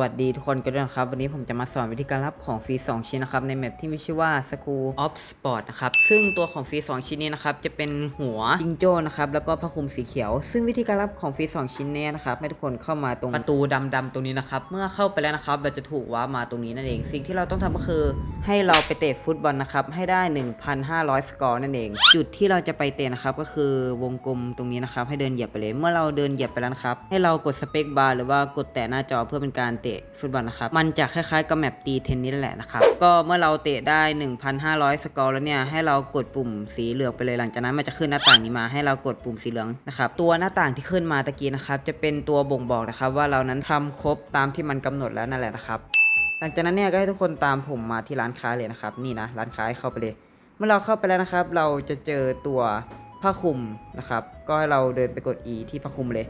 วัสดีทุกคนกันด้วยนะครับ วันนี้ผมจะมาสอนวิธีการรับของฟรี 2 ชิ้นนะครับ ในแมปที่มีชื่อว่า School of Sport นะครับ ซึ่งตัวของฟรี 2 ชิ้นนี้นะครับ จะเป็นหัวจิงโจ้นะครับ แล้วก็ผ้าคลุมสีเขียว ซึ่งวิธีการรับของฟรี 2 ชิ้นเนี้นะครับ ให้ทุกคนเข้ามาตรงประตูดำๆตรงนี้นะครับ เมื่อเข้าไปแล้วนะครับ เราจะถูกว้ามาตรงนี้นั่นเอง สิ่งที่เราต้องทำก็คือ ให้เราไปเตะฟุตบอลนะครับให้ได้ 1,500 สกอร์นั่นเอง จุดที่เราจะไปเตะนะครับก็คือวงกลมตรงนี้นะครับให้เดินเหยียบไปเลย เมื่อเราเดินเหยียบไปแล้วนะครับให้เรากดสเปคบาร์หรือว่ากดแตะหน้าจอเพื่อเป็นการเตะฟุตบอลนะครับมันจะคล้ายๆกับแมปตีเทนนิสแหละนะครับก็เมื่อเราเตะได้ 1,500 สกอร์แล้วเนี่ยให้เรากดปุ่มสีเหลืองไปเลยหลังจากนั้นมันจะขึ้นหน้าต่างนี้มาให้เรากดปุ่มสีเหลืองนะครับตัวหน้าต่างที่ขึ้นมาตะกี้นะครับจะเป็นตัวบ่งบอกนะครับว่าเรานั้นทำครบตามที่มันกำหนดแล้วนั่นแหละนะครับ หลังจากนั้นเนี่ยก็ให้ทุกคนตามผมมาที่ร้านค้าเลยนะครับ นี่นะร้านค้าให้เข้าไปเลย เมื่อเราเข้าไปแล้วนะครับ เราจะเจอตัวผ้าคลุมนะครับ ก็ให้เราเดินไปกด E ที่ผ้าคลุมเลย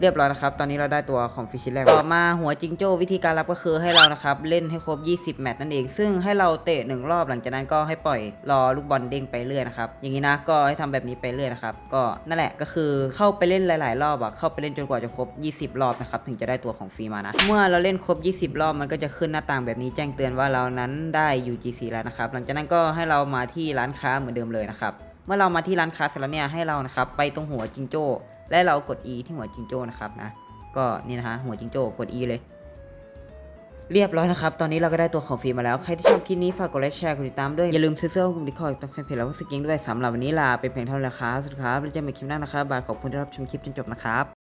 เรียบร้อยนะครับ ตอนนี้เราได้ตัวของฟิชชินแรก ต่อมาหัวจิงโจ้วิธีการรับก็คือให้เรานะครับเล่นให้ครบ 20 แมตช์นั่นเอง ซึ่งให้เราเตะหนึ่งรอบหลังจากนั้นก็ให้ปล่อยรอลูกบอลเด้งไปเรื่อยนะครับ อย่างนี้นะก็ให้ทำแบบนี้ไปเรื่อยนะครับ ก็นั่นแหละก็คือเข้าไปเล่นหลาย ๆ รอบอะเข้าไปเล่นจนกว่าจะครบ 20 รอบนะครับถึงจะได้ตัวของฟรีมานะ เมื่อเราเล่นครบ 20 รอบมันก็จะขึ้นหน้าต่างแบบนี้แจ้งเตือนว่าเรานั้นได้ UGC แล้วนะครับหลังจากนั้นก็ให้เรามาที่ร้านค้าเหมือนเดิมเลยนะครับเมื่อเรามาที่ร้านค้าเสร็จแล้วเนี่ยให้เรานะครับไปตรงหัวจิงโจ้ และเรากด E ที่หัวจิงโจ้นะครับนะ ก็นี่นะฮะหัวจิงโจ้กด E เลย เรียบร้อยนะครับ ตอนนี้เราก็ได้ตัวของฟรีมาแล้ว ใครที่ชอบคลิปนี้ฝากกดไลค์แชร์กดติดตามด้วย อย่าลืมซื้อเสื้อของดิคอยตั้งแฟนเพจแล้วก็สกิงด้วยสำหรับวันนี้ลาไปเพียงเท่านี้แล้วครับ สุดครับแล้วเจอกันใหม่คลิปหน้านะครับบายขอบคุณที่รับชมคลิปจนจบนะครับ